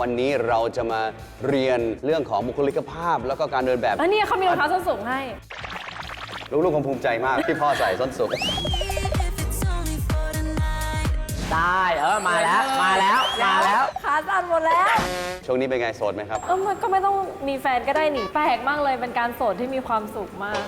วันนี้เราจะมาเรียนเรื่องของบุคลิกภาพ แล้วก็การเดินแบบแล้วนี่เขามีรองเท้าส้นสูงให้ ลูกๆคงภูมิใจมากที่พ่อใส่ส้นสูง If it's only for tonight. ได้เออมาแล้วมาแล้วมาแล้ว ขาสั่นหมดแล้ว ช่วงนี้เป็นไงโสดไหมครับ เออมันก็ไม่ต้องมีแฟนก็ได้หนิแปลกมากเลยเป็นการโสดที่มีความสุขมาก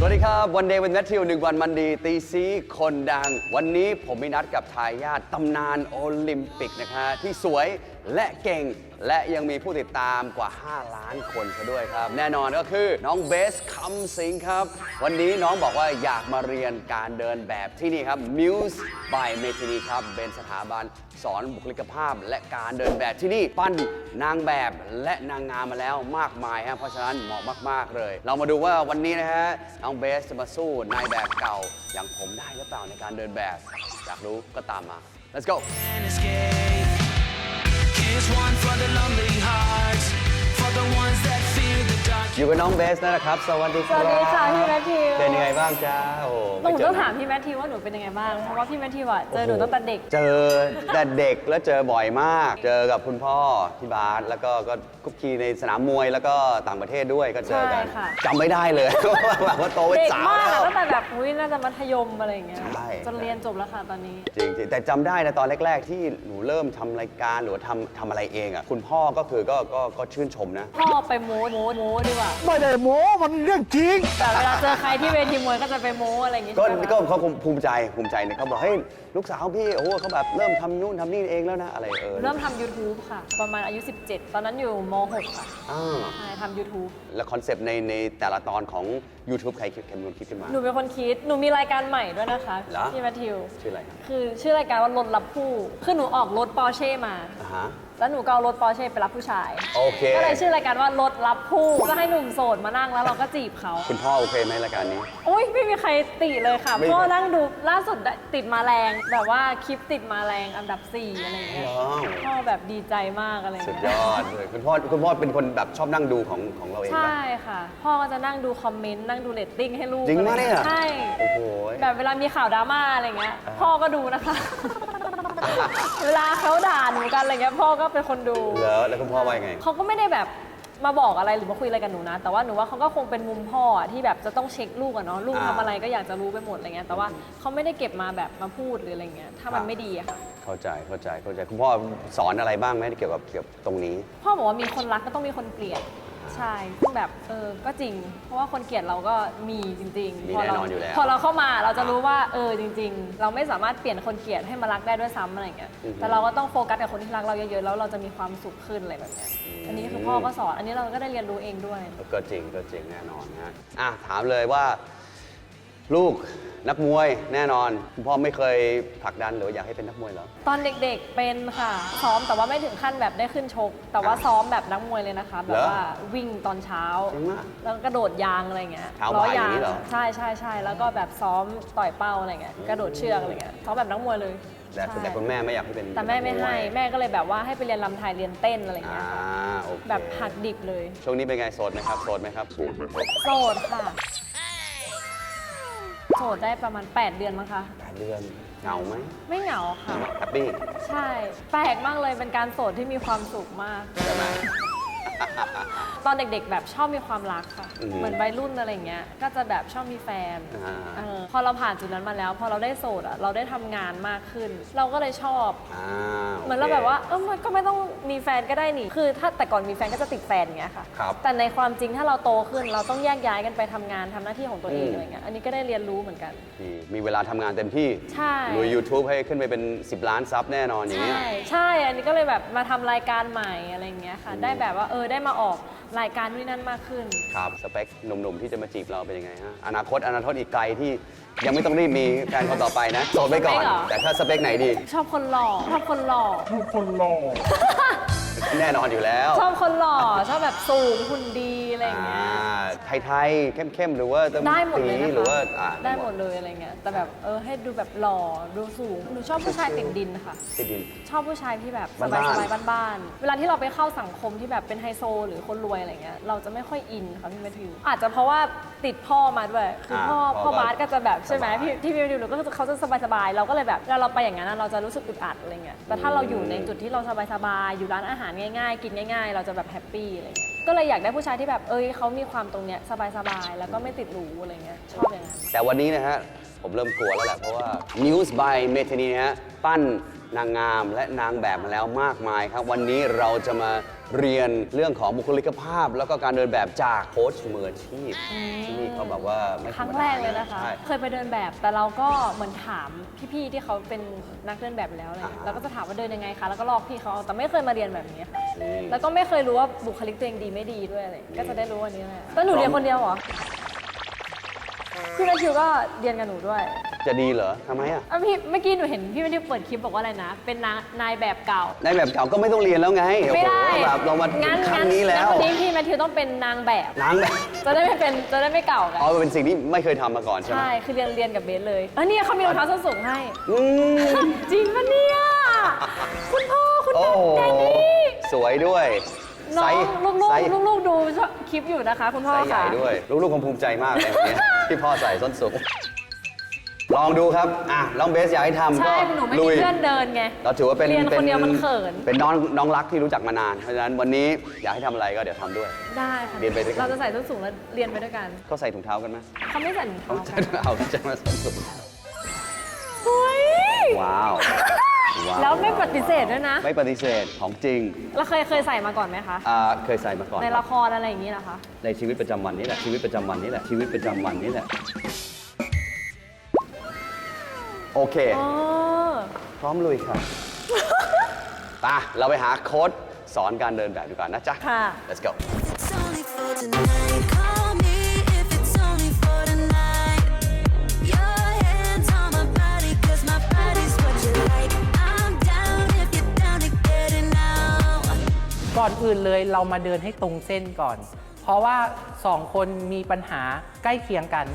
สวัสดีครับวันเดย์วันแมทธิวหนึ่งวันมันดีตีซีคนดัง วันนี้ผมมีนัดกับทายาทตำนานโอลิมปิกนะคะที่สวย และเก่ง และยังมีผู้ติดตามกว่า 5 ล้านคนซะด้วยครับ แน่นอนก็คือน้องเบสคำสิงครับ วันนี้น้องบอกว่าอยากมาเรียนการเดินแบบที่นี่ครับ Muse by m e t i n i ครับ เป็นสถาบันสอนบุคลิกภาพ และการเดินแบบที่นี่ปั้นนางแบบและนางงามมาแล้วมากมายฮะเพราะฉะนั้นเหมาะมาก ๆ เลย เรามาดูว่าวันนี้นะฮะน้องเบสจะมาสู้นายแบบเก่าอย่างผมได้หรือเปล่าในการเดินแบบอยากรู้ก็ตามมา let's go Here's one for the lonely hearts, for the ones that. อยู่กับน้องเบสนะครับ สวัสดีครับสวัสดีค่ะพี่แมทธิว เป็นยังไงบ้างจ้าโอ้หนูไเจต้องถามพี่แมทธิวว่าหนูเป็นยังไงบ้าง เพราะว่าพี่แมทธิวอะเจอหนูตั้งแต่เด็ก เจอแต่เด็กแล้วเจอบ่อยมาก เจอกับคุณพ่อที่บาสแล้วก็ก็คุกคีในสนามมวยแล้วก็ต่างประเทศด้วยก็เจอกันใช่ค่ะ จำไม่ได้เลยแบบว่าโตเป็นเด็กสาวมากแล้อะว ตั้งแต่แบบอุ้ยน่าจะมัธยมอะไรอย่างเงี้ย ใช่ จนเรียนจบแล้วค่ะตอนนี้ จริงๆ แต่จำได้นะตอนแรก ๆ ที่หนูเริ่มทำรายการหรือว่าทำทำอะไรเองอะคุณพ่อก็คือก็ก็ก็ชื่นชมนะ พ่อไปโม้โม้โม้ดีกว่าไม่ได้โม้มันเรื่องจริง แต่เวลาเจอใครที่เวทีมวยก็จะไปโม้อะไรอย่างงี้ก็ใช่ไหมก็เขาคงภูมิใจภูมิใจเนี่ยเขาบอกเฮ้ยลูกสาวพี่โอ้โหเขาแบบเริ่มทำนู่นทำนี่เองแล้วนะอะไรเออเริ่มทำ YouTube ค่ะ ประมาณอายุ 17 ตอนนั้นอยู่ม .6 ค่ะอ่าใช่ทำ YouTube แล้วคอนเซปต์ในในแต่ละตอนของ YouTube ใครคิดใครเป็นคนคิดขึ้นมา หนูเป็นคนคิด หนูมีรายการใหม่ด้วยนะคะเหรอ พี่แมทธิว ชื่ออะไรครับคือชื่อรายการว่ารถรับผู้ คือหนูออกรถปอร์เช่มา อ่าฮะ แล้วหนูก็เอารถปอร์เช่ไปรับผู้ชาย โอเค ก็เลยชื่อรายการว่ารถรับผู้ ก็ให้หนุ่มโสดมานั่งแล้วเราก็จีบเขาคุณพ่อโอเคไหมรายการนี้โอ้ยไม่มีใครติเลยค่ะไม่ พ่อนั่งดูล่าสุดติดมาแรง แบบว่าคลิปติดมาแรงอันดับ4อะไรอย่างเงี้ย ว้าวพ่อแบบดีใจมากอะไรสุดเงี้ย ยอดเลยคุณพ่อคุณพ่อเป็นคนแบบชอบนั่งดูของของเราเองใช่ปะค่ะ พ่อก็จะนั่งดูคอมเมนต์ นั่งดูเรตติ้งให้ลูกจริงปะอะไรเนี่ย ใช่ โอ้โห แบบเวลามีข่าวดราม่าอะไรเงี้ยพ่อก็ดูนะคะ เวลาเขาด่าหนูกันอะไรเงี้ยพ่อก็เป็นคนดู แล้วแล้วคุณพ่อว่ายังไง เขาก็ไม่ได้แบบมาบอกอะไรหรือมาคุยอะไรกับหนูนะ แต่ว่าหนูว่าเขาก็คงเป็นมุมพ่ออะที่แบบจะต้องเช็คลูกอะเนาะลูกอ่าทำอะไรก็อยากจะรู้ไปหมดอะไรเงี้ยแต่ว่าเขาไม่ได้เก็บมาแบบมาพูดหรืออะไรเงี้ยถ้ามันไม่ดีอะค่ะเข้าใจเข้าใจเข้าใจคุณพ่อสอนอะไรบ้างไหมเกี่ยวกับเกี่ยวกับตรงนี้ พ่อบอกว่ามีคนรักก็ต้องมีคนเกลียด ใช่ซึ่งแบบเออก็จริง เพราะว่าคนเกลียดเราก็มีจริงมีพอแน่เรานอนอยู่แล้วพอเราเข้ามาเราจะรู้ว่าเออจริง ๆ เราไม่สามารถเปลี่ยนคนเกลียดให้มารักได้ด้วยซ้ำอะไรเงี้ยอือฮึแต่เราก็ต้องโฟกัสกับคนที่รักเราเยอะๆแล้วเราจะมีความสุขขึ้นอะไรแบบเนี้ยอันนี้คือพ่อก็สอนอันนี้เราก็ได้เรียนรู้เองด้วย ก็จริงก็จริงแน่นอนนะฮะอะถามเลยว่า ลูกนักมวยแน่นอนคุณพ่อไม่เคยผลักดันหรือว่าอยากให้เป็นนักมวยเหรอ ตอนเด็กๆเป็นค่ะ ซ้อมแต่ว่าไม่ถึงขั้นแบบได้ขึ้นชก แต่ว่าซ้อมแบบนักมวยเลยนะคะ แบบว่าวิ่งตอนเช้า จริงมากแล้วก็กระโดดยางอะไรเงี้ยเช้าบ่ายอย่างนี้เหรอ ใช่ใช่ใช่แล้วก็แบบซ้อมต่อยเป้าอะไรเงี้ยกระโดดเชือกอะไรเงี้ยซ้อมแบบนักมวยเลยแต่ใช่แต่คุณแม่ไม่อยากให้เป็นแต่แม่ไม่ให้นักวยแม่ก็เลยแบบว่าให้ไปเรียนลำไทยเรียนเต้นอะไรอ่าเงี้ยค่ะโอเคแบบหักดิบเลย ช่วงนี้เป็นไงโสดไหมครับโสดไหมครับ โสดโสดค่ะ โสดได้ประมาณ 8 เดือนมั้งคะ แปดเดือนเหงาไหมไม่เหงาค่ะ แฮปปี้ใช่ แปลกมากเลยเป็นการโสดที่มีความสุขมาก ใช่ไหม ตอนเด็กๆ แบบชอบมีความรักค่ะ อืมเหมือนวัยรุ่นอะไรอย่างเงี้ย ก็จะแบบชอบมีแฟนอ่า เออพอเราผ่านจุดนั้นมาแล้ว พอเราได้โสดอะเราได้ทำงานมากขึ้น เราก็เลยชอบ อ่าโค เหมือนเราแบบว่าเออมันก็ไม่ต้องมีแฟนก็ได้นี่ คือ ถ้าแต่ก่อนมีแฟนก็จะติดแฟนอย่างเงี้ยค่ะ ครับแต่ในความจริงถ้าเราโตขึ้นเราต้องแยกย้ายกันไปทำงานทำหน้าที่ของตัวเองอืม อะไรเงี้ย อันนี้ก็ได้เรียนรู้เหมือนกันมีมีเวลาทำงานเต็มที่ใช่ ลุย YouTube ให้ขึ้นไปเป็น 10 ล้านซับแน่นอนอย่างเงี้ย ใช่ ใช่ อันนี้ก็เลยแบบมาทำรายการใหม่อะไรอย่างเงี้ยค่ะ ได้แบบว่าเออได้มาออกรายการนู่นนนั่นมากขึ้น ครับสเปคหนุ่มๆที่จะมาจีบเราเป็นยังไงฮะอนาคตอนาคตอีกไกลที่ยังไม่ต้องรีบมีแฟนคนต่อไปนะโสดไปก่อน สเปคเหรอ แต่ถ้าสเปคไหนดี ชอบคนหล่อชอบคนหล่อคแน่นอนอยู่แล้ว ชอบคนหล่อชอบแบบสูงหุ่นดี อะไรอย่างเงี้ย ไทยไทยๆเข้มๆ หรือว่าต้องได้หมดเลยสีนะคะหรือว่าอ่าได้หมดเลยอะไรเงี้ย แต่แบบเออให้ดูแบบหล่อดูสูง หนูชอบผู้ชายติดดินค่ะติดดิน ชอบผู้ชายที่แบบสบ้านๆบายๆบ้านๆ เวลาที่เราไปเข้าสังคมที่แบบเป็นไฮโซ หรือคนรวยอะไรเงี้ย เราจะไม่ค่อยอินค่ะพี่แมทธิว อาจจะเพราะว่าติดพ่อมาด้วย คือพ่อพ่อบาสก็จะแบบใช่ไหมพี่ที่พี่แมทธิวก็คือเขาจะสบายๆ เราก็เลยแบบเวลาเราไปอย่างนั้นอะเราจะรู้สึกอึดอัดอะไรเงี้ย แต่ถ้าเราอยู่ในจุดที่เราสบายๆ อยู่ร้านอาหารง่ายๆ กินง่าย ๆ เราจะแบบแฮปปี้อะไรเงี้ย ก็เลยอยากได้ผู้ชายที่แบบเอ้ยเขามีความตรงเนี้ยสบายๆ แล้วก็ไม่ติดหรูอะไรเงี้ยชอบอย่างนั้น แต่วันนี้นะฮะผมเริ่มกลัวแล้วแหละ เพราะว่า News by m e t a n i นะฮะปั้นนางงามและนางแบบมาแล้วมากมายครับ วันนี้เราจะมาเรียนเรื่องของบุคลิกภาพ แล้วก็การเดินแบบจากโค้ชมืออาชีพที่นี่เขาแบบว่าไม่ครั้งธมดาแรกเลยนะคะ ใช่ เคยไปเดินแบบแต่เราก็เหมือนถามพี่ๆที่เขาเป็นนักเดินแบบแล้วอะไรเงี้ยอ่า เราก็จะถามว่าเดินยังไงคะแล้วก็ลอกพี่เขาเอาแต่ไม่เคยมาเรียนแบบนี้ค่ะนี่ แล้วก็ไม่เคยรู้ว่าบุคลิกตัวเองดีไม่ดีด้วยอะไรเงี้ยก็จะได้รู้วันนี้แหละแล้วหนูเรียนคนเดียวเหรอ พี่แมทธิวก็เรียนกับหนูด้วยจะดีเหรอทำไมอะอะพี่เมื่อกี้หนูเห็นพี่แมทธิวเปิดคลิปบอกว่าอะไรนะ เป็นนางนายแบบเก่า ในแบบเก่าก็ไม่ต้องเรียนแล้วไงไม่ได้โอ้โหแบบเรามาถึงั้นงขั้งั้นนนี้แล้งั้นววันนี้พี่แมทธิวต้องเป็นนางแบบ นางแบบจะได้ไม่เป็นจะได้ไม่เก่ากัน อ๋อเป็นสิ่งที่ไม่เคยทำมาก่อนใช่ไหมใช่ คือเรียนเรียนกับเบสเลยเออเนี่ยเขามีรองเท้าส้นสูงให้ อืมจริงปะเนี่ย คุณพ่อคุณโอ้โหแดนนี่สวยด้วย น้ไซองส์ลูกไซส์ๆลูกๆดูคลิปอยู่นะคะ คุณพ่อไซส์ใหญ่ค่ะด้วย ลูกๆคงภูมิใจมากเลยวันนี้ ที่พ่อใส่ส้นสูงลองดูครับ อะลองเบสอยากให้ทำก็ใช่หนูไม่ลุมีย เพื่อนเดินไง เราถือว่าเป็นเรียนป็คนเดียวมันเขิน เป็นน้องน้องรักที่รู้จักมานาน เพราะฉะนั้นวันนี้อยากให้ทำอะไรก็เดี๋ยวทำด้วย ได้ค่ะเรียนไปด้วยกัน เราจะใส่ส้นสูงแล้วเรียนไปด้วยกัน ก็ใส่ถุงเท้ากันไหมเขาไม่ใส่ถุงเท้ากัน เอาจะมาส้นสูงเฮ้ย ว้าวว้าแล้วไม่ปฏิเสธด้วยนะ ไม่ปฏิเสธของจริงแล้วเคยเคยใส่มาก่อนไหมคะ อ่าเคยใส่มาก่อนในครับละครอะไรอย่างนี้เหรอคะ ในชีวิตประจำวันนี้แหละชีวิตประจำวันนี้แหละชีวิตประจำวันนี้แหละโอเคอ๋อพร้อมลุยค่ะไปเราไปหาโค้ดสอนการเดินแบบดีกว่านะจ๊ะ ค่ะ let's go It's only for tonight. ก่อนอื่นเลยเรามาเดินให้ตรงเส้นก่อน เพราะว่าสองคนมีปัญหาใกล้เคียงกัน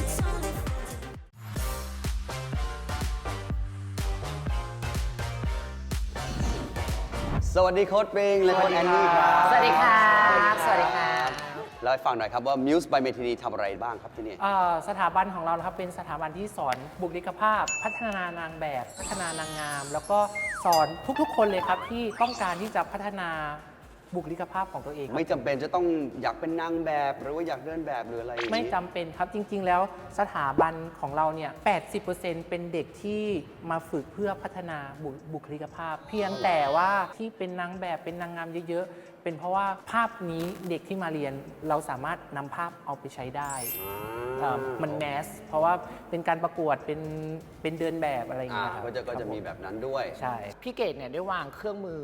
It's only สวัสดีโค้ดปิงและโค้ดแอนนี่ครับ สวัสดีครับ สวัสดีครับ เล่าให้ฟังหน่อยครับว่า Muse by Metini ทำอะไรบ้างครับที่นี่เอ่อสถาบันของเรานะครับเป็นสถาบันที่สอนบุคลิกภาพ พัฒนานางแบบ พัฒนานางงาม แล้วก็สอนทุกๆ คนเลยครับที่ต้องการที่จะพัฒนาบุคลิกภาพของตัวเองครับ ไม่จำเป็นจะต้องอยากเป็นนางแบบหรือว่าอยากเดินแบบหรืออะไรอย่างนี้ ไม่จำเป็นครับจริง ๆ แล้วสถาบันของเราเนี่ย 80%เป็นเด็กที่มาฝึกเพื่อพัฒนาบุบุคลิกภาพ เพียงแต่ว่าที่เป็นนางแบบเป็นนางงามเยอะๆ เป็นเพราะว่าภาพนี้เด็กที่มาเรียนเราสามารถนำภาพเอาไปใช้ได้เอ่อมันแมส เพราะว่าเป็นการประกวดเป็นเป็นเดินแบบอะไรอย่างอ่าเงี้ยครับก็จะก็จะมีแบบนั้นด้วย ใช่ พี่เกดเนี่ยได้วางเครื่องมือ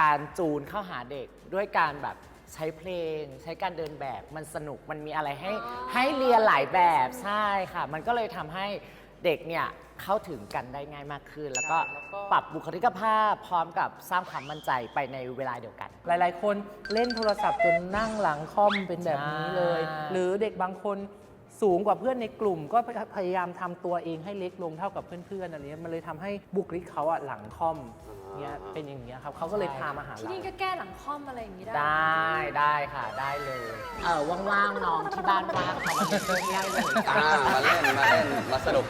การจูนเข้าหาเด็กด้วยการแบบใช้เพลง ใช้การเดินแบบมันสนุกมันมีอะไรให้ให้เรียนหลายแบบใช่ค่ะ มันก็เลยทำให้ เด็กเนี่ยเข้าถึงกันได้ง่ายมากขึ้น แล้วก็ใช่แล้วก็ ปรับบุคลิกภาพพร้อมกับสร้างความมั่นใจไปในเวลาเดียวกัน หลาย ๆ คนเล่นโทรศัพท์จนนั่งหลังค่อมเป็นแบบนี้เลย ใช่ หรือเด็กบางคนสูงกว่าเพื่อนในกลุ่ม ก็พยายามทำตัวเองให้เล็กลงเท่ากับเพื่อน ๆอะไรเงี้ยมันเลยทำให้บุคลิกเขาอะหลังค่อมเนี่ยเป็นอย่างเงี้ยครับเขาก็เลยพามาหาที่เรานี่ก็แก้หลังคอมอะไรอย่างนี้ได้ ได้ได้ค่ะได้เลยเออว่างๆน้องที่บ้านว่างเขามาเล่นเครื่องได้เลยอ่ามาเล่นมาเล่นมาสนุก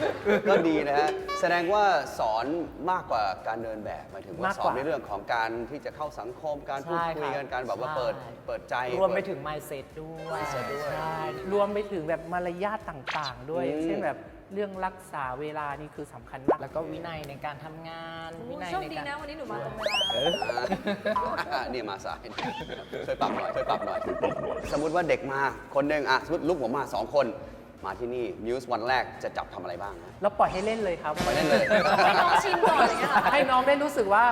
ก็ดีนะฮะแสดงว่าสอนมากกว่าการเดินแบบหมายถึงว่ามากสกอนว่าในเรื่องของการที่จะเข้าสังคมการพูดใช่คุยกันครับการแบบว่าใช่เปิดเปิดใจรวมไปเปิดถึง mindset ด้วย mindset ด้วย ใช่ รวมไปถึงแบบมารยาทต่างๆ ด้วยอืมเช่นแบบ เรื่องรักษาเวลานี่คือสำคัญมาก แล้วก็วินัยในการทำงาน วินัยโชคในดีการนะวันนี้หนูมาตรงเวลา อ่านี่มาสายช่วยปรับหน่อยช่วยปรับหน่อย สมมุติว่าเด็กมาคนหนึ่งอะสมมติลูกผมมาสองคน มาที่นี่มิวส์วันแรกจะจับทำอะไรบ้างนะ แล้วปล่อยให้เล่นเลยครับไปเล่นเลย ให้น้องชิมก่อนอย่างเงี้ยเหรอ ให้น้องได้รู้สึกว่า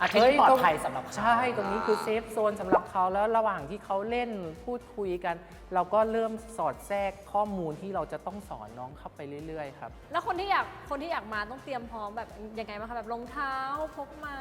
อาที่ที่ปลอดภัยสำหรับเขาใช่ตรงนี้คือเซฟโซนสำหรับเขาแล้วระหว่างที่เขาเล่นพูดคุยกัน เราก็เริ่มสอดแทรกข้อมูลที่เราจะต้องสอนน้องเข้าไปเรื่อยๆครับ แล้วคนที่อยากคนที่อยากมาต้องเตรียมพร้อมแบบยังไงบ้างคะแบบรองเท้าพกมา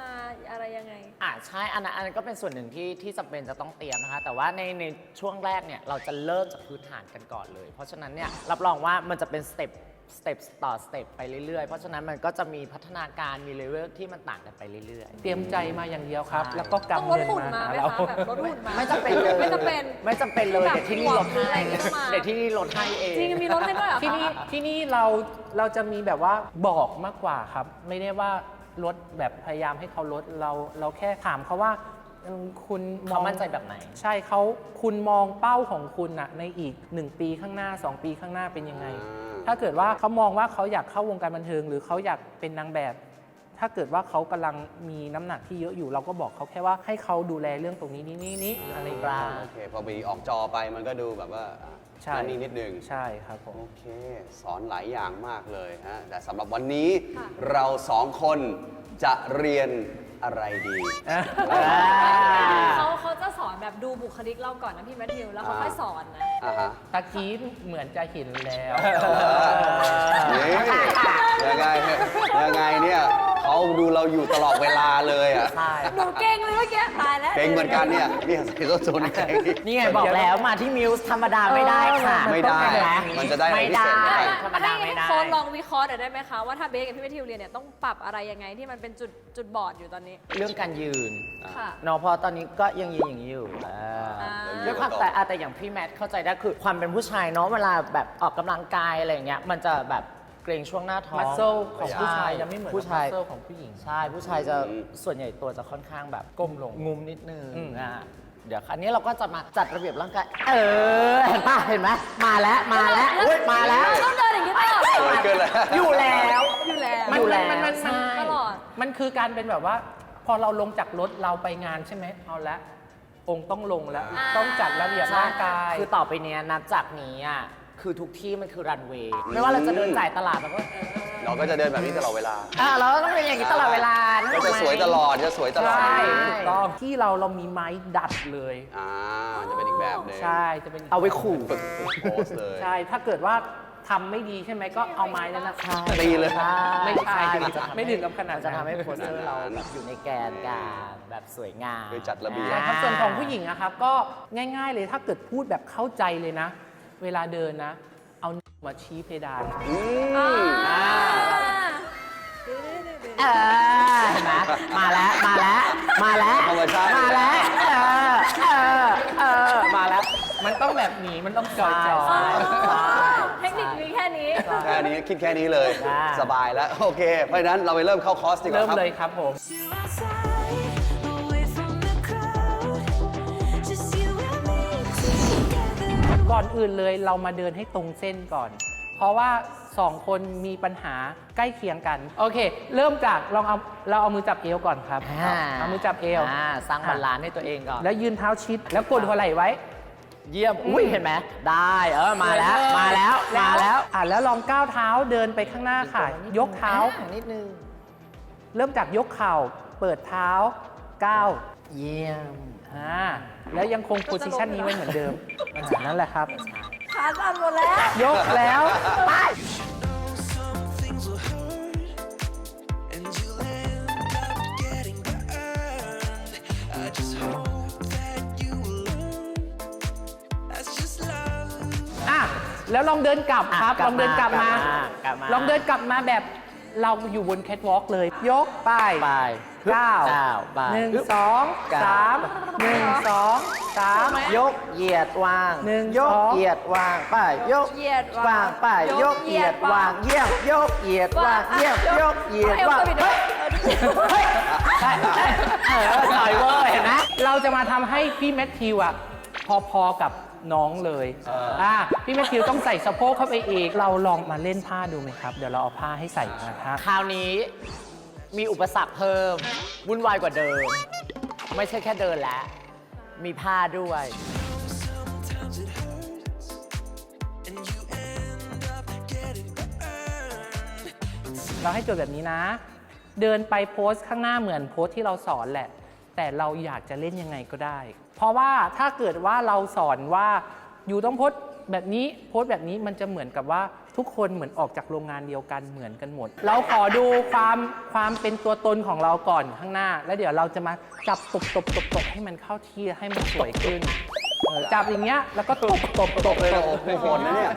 อะไรยังไง อ่าใช่อันนั้นอันนั้นก็เป็นส่วนหนึ่งที่ที่จำเป็นจะต้องเตรียมนะคะ แต่ว่าในในช่วงแรกเนี่ยเราจะเริ่มจากพื้นฐานกันก่อนเลย เพราะฉะนั้นเนี่ยรับรองว่ามันจะเป็นสเต็ป สเต็ปต่อสเต็ปไปเรื่อยๆ เพราะฉะนั้นมันก็จะมีพัฒนาการมีเลเวลที่มันต่างกันไปเรื่อย เตรียมใจมาอย่างเดียวครับ ใช่ แล้วก็ต้องกำลดเงินหุ่นมามาหาไหมเรา คะแบบลดหุ่นมาๆ ไม่จำเป็นเลยไม่จำเป็น ไม่จำเป็นเลยแบบเดี๋ยวที่นี่ลดหรือให้อะไรก็มา เดี๋ยวที่นี่ลดให้เอง จริงมีรถให้ด้วยเหรอคะที่นี่ที่นี่เราเราจะมีแบบว่าบอกมากกว่าครับ ไม่ได้ว่าลดแบบพยายามให้เขาลดเราเราแค่ถามเขาว่าเอิ่มคุณมเขาองมั่นใจแบบไหน ใช่เขาคุณมองเป้าของคุณอะในอีก 1 ปีข้างหน้า 2 ปีข้างหน้าเป็นยังไงอ่า ถ้าเกิดว่าเขามองว่าเขาอยากเข้าวงการบันเทิง หรือเขาอยากเป็นนางแบบ ถ้าเกิดว่าเขากำลังมีน้ำหนักที่เยอะอยู่ เราก็บอกเขาแค่ว่าให้เขาดูแลเรื่องตรงนี้นี้นี้นี้อะไรอย่างเงี้ยโอเคพอมีออกจอไปมันก็ดูแบบว่าอะใช่นั่นนี่นิดนึง ใช่ครับผม โอเค สอนหลายอย่างมากเลยฮะแต่สำหรับวันนี้ค่ะเราสองคนจะเรียน อะไรดี เขาเขาจะสอนแบบดูบุคลิกเราก่อนนะพี่แมทธิวแล้วเขาค่อยสอนนะ อ่าฮะตะกี้เหมือนจะเห็นแล้ว นี่ยังไงยังไงเนี่ย เขาดูเราอยู่ตลอดเวลาเลยอะใช่ หนูเก่งเลยเมื่อกี้ตายแล้วเก่งเหมือนกันเนี่ยเนี่ยใส่ส้นสูงเก่ง นี่ไงบอกแล้วมาที่มิวส์ธรรมดาไม่ได้ค่ะไม่ได้เห็หมันจะได้อะไรไม่พิได้ เศษไม่ได้ ธรรมดาให้ไม่ได้ โค้ดลองวิเคราะห์หน่อยได้ไหมคะว่าถ้าเบสกับพี่แมทธิวเรียนเนี่ยต้องปรับอะไรยังไงที่มันเป็นจุดจุดบอดอยู่ตอนนี้เรื่องการยืนค่ะ เนาะเพอตอนนี้ก็ยังยืนอย่างนี้อยู่อ่าอ่า ด้วยความแต่อะแต่อย่างพี่แมทเข้าใจได้คือความเป็นผู้ชายเนาะเวลาแบบออกกำลังกายอะไรอย่างเงี้ยมันจะแบบ เกรงช่วงหน้าท้องมัสเซลของผู้ชายจะไม่เหมือนผู้ชายมัสเซลของผู้หญิง ใช่ ผู้ชายจะอืมส่วนใหญ่ตัวจะค่อนข้างแบบก้มลงงุมนิดนึงอืมอะเดี๋ยวครั้นี้เราก็จะมาจัดระเบียบร่างกาย เออ เห็นปะเห็นไหมมาแล้ว มาแล้วอุ๊ยมาแล้ว ต้องเดินอย่างนี้ตลอดเลยเกินเกินเลยอยู่แล้วอยู่แล้วมันอยู่แล้วมันมันใช่มันตลอด มันคือการเป็นแบบว่า พอเราลงจากรถเราไปงานใช่ไหมเอาละองค์ต้องลงแล้ว อ่า ต้องจัดระเบียบร่างกาย คือต่อไปเนี้ยนับจากนี้อะ คือทุกที่มันคือรันเวย์ไม่ว่าเราจะเดินจ่ายตลาดเราก็เราก็จะเดินแบบนี้ตลอดเวลา อะเราก็ต้องเป็นอย่างนี้ตลอดเวลานึก็ออจะไหมสวยตลอด จะสวยตลอดใช่ใช่ถูกต้องที่เราเรามีไม้ดัดเลย อ่าจะเป็นอีกแบบหนึงใช่จะเป็นเอาไว้ขู่ ฝึกฝึกโพสเลยใช่ ถ้าเกิดว่าทำไม่ดีใช่ไหมก็เอาไม้นั้นนะตีเลยใช่ไม่ใช่มันจะทำไม่ถึงกับขนาดจะทำให้นั้นโพสเตอร์เราแบบอยู่ในแกนกลางแบบสวยงามคือจัดระเบียบ ใช่ครับส่วนของผู้หญิงนะครับก็ง่าย ๆ เลยถ้าเกิดพูดแบบเข้าใจเลยนะ เวลาเดินนะ เอามาชี้เพดานอืมอ่าเออเห็นไหมมาแล้ว มาแล้ว มาแล้ว ธรรมชาติ มาแล้ว เออ เออ เออ มาแล้ว มันต้องแบบหนีมันต้องจอยใช่ๆใช่เทคนิคมีแค่นี้ แค่นี้คิดแค่นี้เลย ได้ สบายแล้ว โอเค เพราะฉะนั้นเราไปเริ่มเข้าคอร์สดีกว่าเริ่มครับเลยครับผม You outside, ก่อนอื่นเลยเรามาเดินให้ตรงเส้นก่อน เพราะว่าสองคนมีปัญหาใกล้เคียงกัน โอเค เริ่มจากลองเอาเราเอามือจับเอวก่อนครับ อ่าเอามือจับเอวอ่าสร้างบาลานซ์ให้ตัวเองก่อน แล้วยืนเท้าชิด แล้วกดหัวไหล่ไว้ เยี่ยม อุ้ยเห็นไหม ได้ เออ มาแล้วมาแล้ว มาแล้วอะแล้วลองก้าวเท้าเดินไปข้างหน้าค่ะ ยกเท้า อ่นิดนึง เริ่มจากยกเข่า เปิดเท้าก้าวเยี่ยม อ่า แล้วยังคงโพซิชันนี้ไว้เหมือนเดิมอ่านั่นแหละครับ ขาสั่นหมดแล้วยกแล้วไป Some things will hurt, and you'll end up getting burned. I just hope that you will learn. That's just love. อะแล้วลองเดินกลับครับ อะกลัลบองเดินกลับมากลับมา กลับมา ลองเดินกลับมาแบบ เราอยู่บนแคทวอล์กเลย ยกไปไปเก้าเก้าไปหนึ่งฮึบสองเก้าสามหนึ่งสองสามยกเหยียดวางหนึ่งยกสองเหยียดวางไปยกเหยียดวางไปยกเหยียดวางเยี่ยมยกเหยียดวางเยี่ยมยกเหยียดวางเอวสวิดด้วยเฮ้ยเฮ้ยเฮ้ยเออต่อยเวอร์เห็นไหมเราจะมาทำให้พี่แมทธิวอะพอๆกับ น้องเลยอ่าพี่แมทธิวต้องใส่สะโพกเข้าไปอีก เราลองมาเล่นผ้าดูไหมครับ เดี๋ยวเราเอาผ้าให้ใส่นะครับคราวนี้มีอุปสรรคเพิ่มวุ่นวายกว่าเดิม ไม่ใช่แค่เดินแล้ว มีผ้าด้วย Sometimes it hurts, and you end up getting burned. เราให้โจทย์แบบนี้นะ เดินไปโพสต์ข้างหน้าเหมือนโพสต์ที่เราสอนแหละ แต่เราอยากจะเล่นยังไงก็ได้เพ ราะว่าถ้าเกิดว่าเราสอนว่าอยู่ต้องโพสแบบนี้โพสแบบนี้มันจะเหมือนกับว่าทุกคนเหมือนออกจากโรงงานเดียวกันเหมือนกันหมด เราขอดูความความเป็นตัวตนของเราก่อนข้างหน้า แล้วเดี๋ยวเราจะมาจับตบตบตบตบให้มันเข้าที่ให้มันสวยขึ้นเออจับอย่างเงี้ยแล้วก็ตบตบตบเลยโอ้โหนะเนี่ย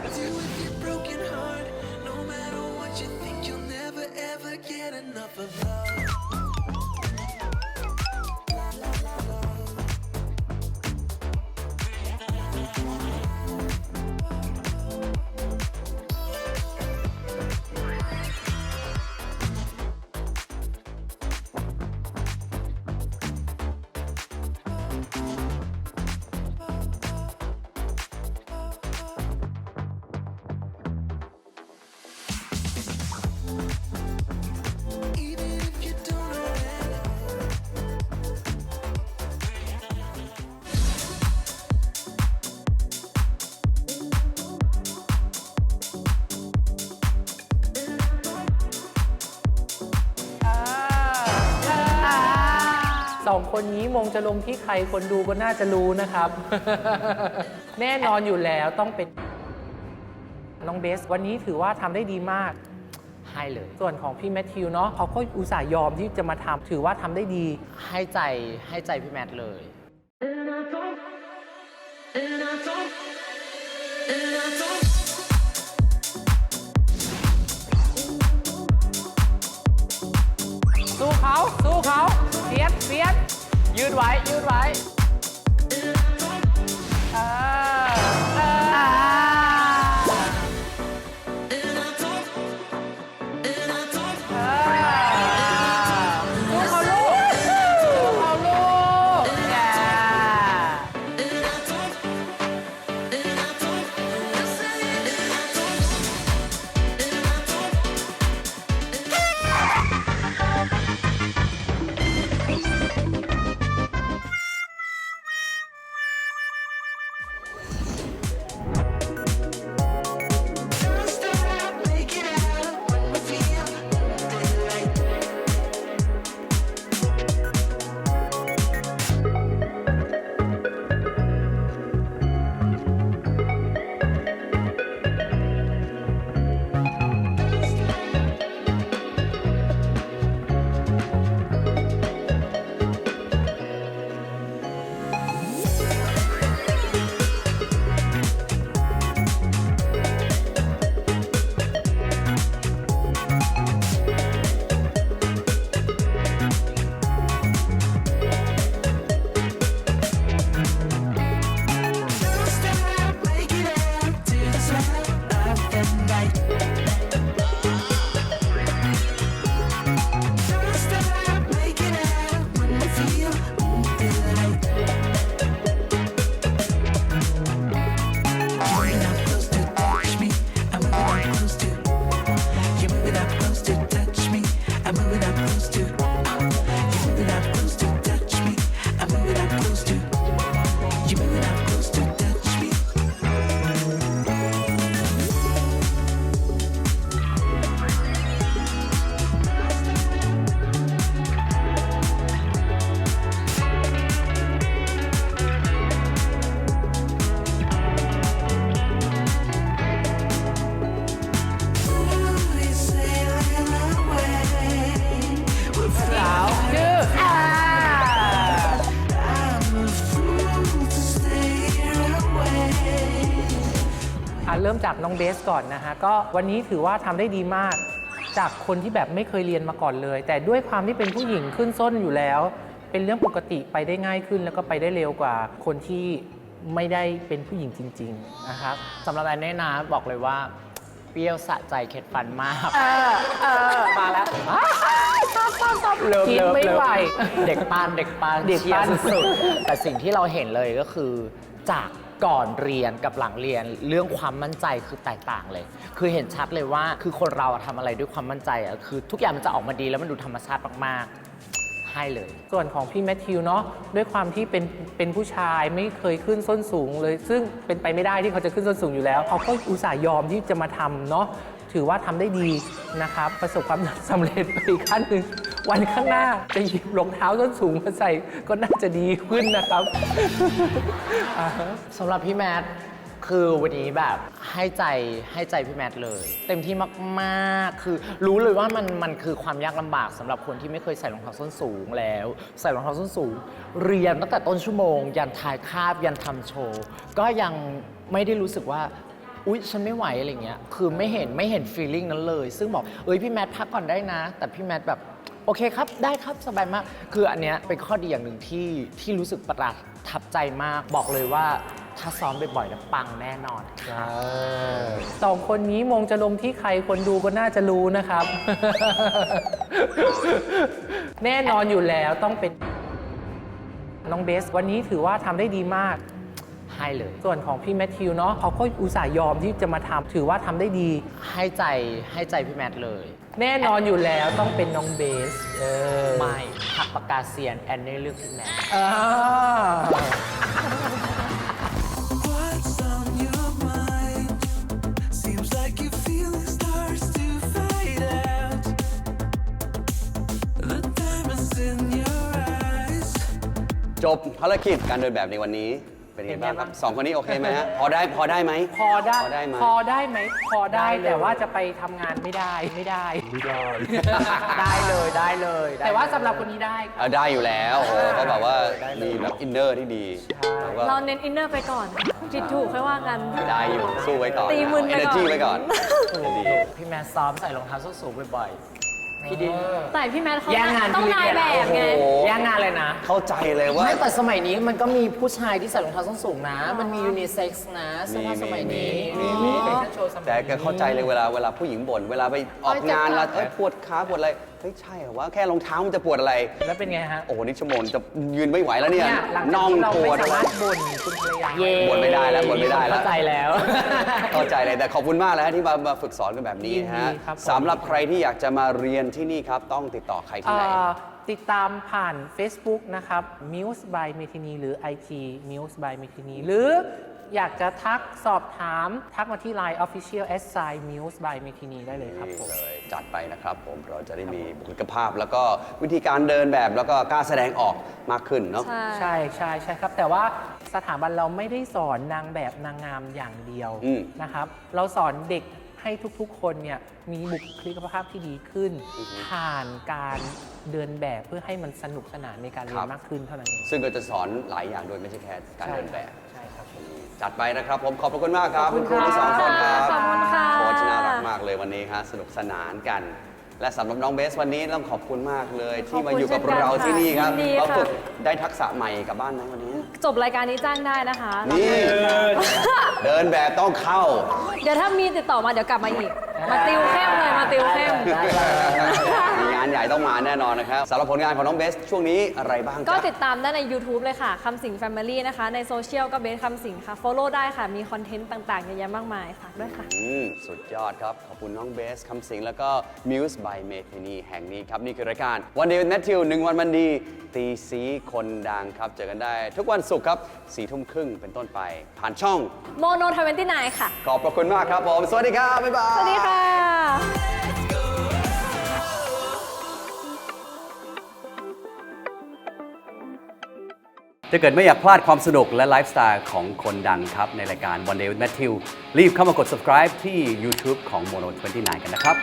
องคนนี้มงจะลงที่ใครคนดูก็น่าจะรู้นะครับ แน่นอนอยู่แล้วต้องเป็นน้องเบส วันนี้ถือว่าทำได้ดีมากให้เลย ส่วนของพี่แมทธิวเนาะเขาก็อุตส่าห์ยอมที่จะมาทำถือว่าทำได้ดี ให้ใจให้ใจพี่แมทเลย สู้เขาสู้เขา เสียดเสียดยืดไว้ยืดไว้ เริ่มจากน้องเบสก่อนนะฮะก็วันนี้ถือว่าทำได้ดีมาก จากคนที่แบบไม่เคยเรียนมาก่อนเลย แต่ด้วยความที่เป็นผู้หญิงขึ้นส้นอยู่แล้ว เป็นเรื่องปกติไปได้ง่ายขึ้น แล้วก็ไปได้เร็วกว่าคนที่ไม่ได้เป็นผู้หญิงจริงๆนะครับสำหรับแอนเน่นะบอกเลยว่าเปรี้ยวสะใจเข็ดฟันมากมาแล้วเลิฟกินเลิฟไม่เลิฟไหวเด็กปานเด็กปานเด็กเชียปานร์สุดๆแต่สิ่งที่เราเห็นเลยก็คือจาก ก่อนเรียนกับหลังเรียนเรื่องความมั่นใจคือแตกต่างเลย คือเห็นชัดเลยว่าคือคนเราอะทำอะไรด้วยความมั่นใจอะคือ ทุกอย่างมันจะออกมาดีแล้วมันดูธรรมชาติมากๆ ให้เลย ส่วนของพี่แมทธิวเนาะด้วยความที่เป็นเป็นผู้ชายไม่เคยขึ้นส้นสูงเลย ซึ่งเป็นไปไม่ได้ที่เขาจะขึ้นส้นสูงอยู่แล้ว เขาก็อุตส่าห์ยอมที่จะมาทำเนาะถือว่าทำได้ดีนะครับ ประสบความสำเร็จไปอีกขั้นหนึ่ง วันข้างหน้าจะหยิบรองเท้าส้นสูงมาใส่ก็น่าจะดีขึ้นนะครับ สำหรับพี่แมทคือวันนี้แบบให้ใจให้ใจพี่แมทเลย เต็มที่มากๆ คือรู้เลยว่ามันมันคือความยากลำบากสำหรับคนที่ไม่เคยใส่รองเท้าส้นสูงแล้ว ใส่รองเท้าส้นสูง เรียนตั้งแต่ต้นชั่วโมง ยันถ่ายคาบยันทำโชว์ ก็ยังไม่ได้รู้สึกว่า อุ๊ย ฉันไม่ไหวอะไรเงี้ย คือไม่เห็นไม่เห็นฟีลลิ่งนั้นเลย ซึ่งบอกเอ้ยพี่แมทพักก่อนได้นะ แต่พี่แมทแบบ โอเคครับ ได้ครับสบายมาก คืออันเนี้ยเป็นข้อดีอย่างหนึ่งที่ที่รู้สึกประทับใจมาก บอกเลยว่าถ้าซ้อมบ่อยๆแล้วปังแน่นอนค่ะสองคนนี้มงจะลงที่ใครคนดูก็น่าจะรู้นะครับ แน่นอนอยู่แล้วต้องเป็นน้องเบส วันนี้ถือว่าทำได้ดีมาก ให้เลย ส่วนของพี่แมทธิวเนาะเขาก็อุตส่าห์ยอมที่จะมาทำถือว่าทำได้ดี ให้ใจให้ใจพี่แมทเลย แน่นอนอยู่แล้วต้องเป็นน้องเบส เออไม่หักปากกาเซียนแอนนี่เลือกพี่แมทอ่า What's on your mind? Seems like your feeling starts to fade out. The diamonds in your eyes. จบภารกิจการเดินแบบในวันนี้ เป็นยังไงบ้างครับสองคนนี้โอเคไหมฮะพอได้พอได้ไหม พอได้พอได้ไหม พอได้ไหมพอได้ได้เลยแต่ว่าจะไปทำงานไม่ได้ ไม่ได้ ได้เลยได้เลยได้แต่ว่าเลยสำหรับคนนี้ได้ครับเออได้อยู่แล้วโอ้โหเขาแบบว่ามีแบบอินเนอร์ที่ดีแล้วก็เราเน้นอินเนอร์ไปก่อนผิดถูกค่อยว่ากัน ได้อยู่สู้ไว้ก่อนตีมึนเอไปเนก่อนจีไว้ก่อนจะดี พี่แมทซ้อมใส่รองเท้าส้นสูงบ่อยๆ พี่ดินแต่พี่แมทเขาแย่งงานต้องพี่นายแบบไง โอ้โห แย่งงานเลยนะ เข้าใจเลยว่า ไม่แต่สมัยนี้มันก็มีผู้ชายที่ใส่รองเท้าส้นสูงนะ มันมียูนิเซ็กซ์นะเสื้อผ้าสมัยนี้มีมีมีแต่ก็เข้าใจเลยเวลาเวลาผู้หญิงบ่นเวลาไปออกงานแล้วเอ้ยปวดขาปวดอะไรเฮ้ยใช่เหรอว่าแค่รองเท้ามันจะปวดอะไร แล้วเป็นไงฮะโอ้โหนี่ชั่วโมงจะยืนไม่ไหวแล้วเนี่ยเนี่ยหลังจากน่องที่เราปวไม่ด สาอะไรมารถบ่นคุณภรรยาเย่บ่นไม่ได้แล้วบ่นไม่ได้แล้ว เข้าใจแล้ว เข้าใจเลยแต่ขอบคุณมากเลยฮะที่มามาฝึกสอนกันแบบนี้ฮะยินดีครับผม สำหรับใครที่อยากจะมาเรียนที่นี่ครับ ต้องติดต่อใครที่ไหนเอ่อติดตามผ่าน Facebook นะครับ Muse by m e t i n i หรือ IG Muse by m e t i n i หรือ อยากจะทักสอบถาม ทักมาที่ Line Official s i Muse by m e t i n i ได้เลยครับผม นี่เลยจัดไปนะครับ ผมเราจะได้มีบุคลิกภาพ แล้วก็วิธีการเดินแบบแล้วก็กล้าแสดงออกมากขึ้นเนาะ ใช่ ใช่ใช่ใช่ครับ แต่ว่าสถาบันเราไม่ได้สอนนางแบบนางงามอย่างเดียวอืม นะครับ เราสอนเด็กให้ทุกๆ คนเนี่ยมีบุคลิกภาพที่ดีขึ้น ผ่านการเดินแบบเพื่อให้มันสนุกสนานในการเรียนมากขึ้นเท่านั้นเอง ซึ่งก็จะสอนหลายอย่างโดยไม่ใช่แค่การเดินแบบใช่ครับผม จัดไปนะครับผมขอบพระคุณมากครับขอบคุณครูทั้งสองคนครับขอบคุณค่ะ โค้ชน่ารักมากเลยวันนี้ครับสนุกสนานกัน และสำหรับน้องเบสวันนี้ต้องขอบคุณมากเลย ที่มาอยู่กับเราที่นี่ครับยินดีเราค่ะฝึกได้ทักษะใหม่กลับบ้านไหมวันนี้ จบรายการนี้จ้างได้นะคะ นี่ เดินแบบต้องเข้า เดี๋ยวถ้ามีติดต่อมาเดี๋ยวกลับมาอีก มาติวเข้มเลยมาติวเข้ม มีงานใหญ่ต้องมาแน่นอนนะครับสำหรับผลงานของน้องเบส ช่วงนี้อะไรบ้างก็จ๊ะติดตามได้ใน YouTube เลยค่ะคำสิง Family นะคะ ในโซเชียลก็เบสคำสิงค่ะ Follow ได้ค่ะ มีคอนเทนต์ต่างๆเยอะแยะมากมายฝากด้วยค่ะ อืมสุดยอดครับ ขอบคุณน้องเบสคำสิงแล้วก็ Muse by m a t i n i แห่งนี้ครับ นี่คือรายการวันเดย์แมทธิวหนึ่งวันมันดี ตีสีคนดังครับ เจอกันได้ ทุกวันศุกร์ครับสี่ทุ่มครึ่งเป็นต้นไป ผ่านช่อง โมโนทเวนตี้ไนค่ะ ขอบพระคุณมากครับผม สวัสดีครับ บ๊ายบาย สวัสดีค่ะถ้าเกิดไม่อยากพลาดความสนุกและไลฟ์สไตล์ของคนดังครับ ในรายการ One Day with Matthew รีบเข้ามากด subscribe ที่ YouTube ของ Mono 29 กันนะครับ